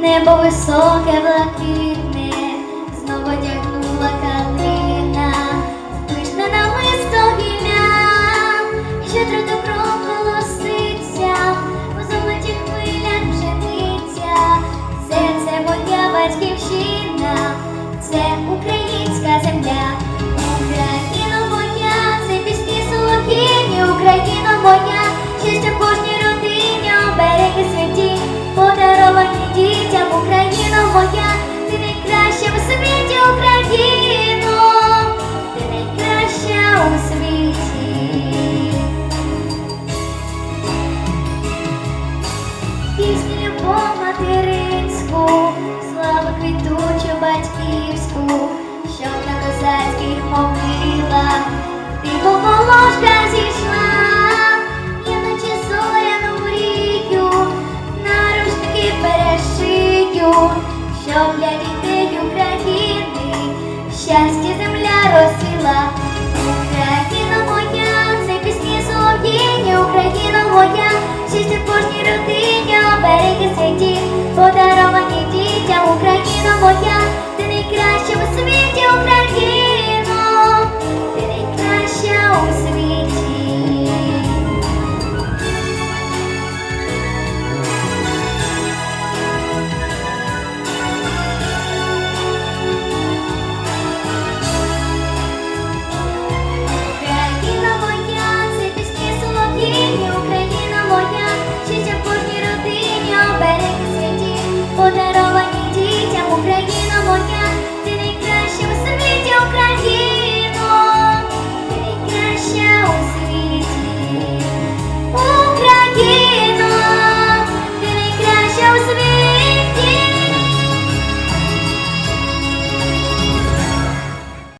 небо високе, блакитне, Любов материнську, славу квітучу батьківську, щоб на козацьких могилах тихо волошка зійшла, я наче зоряну мрію, на перешию, щоб для дітей України щастя земля розцвіла. Україна моя, це пісні солов'їні, Україна моя, щастя кожній родині, обереги святі, подаровані дітям, Україна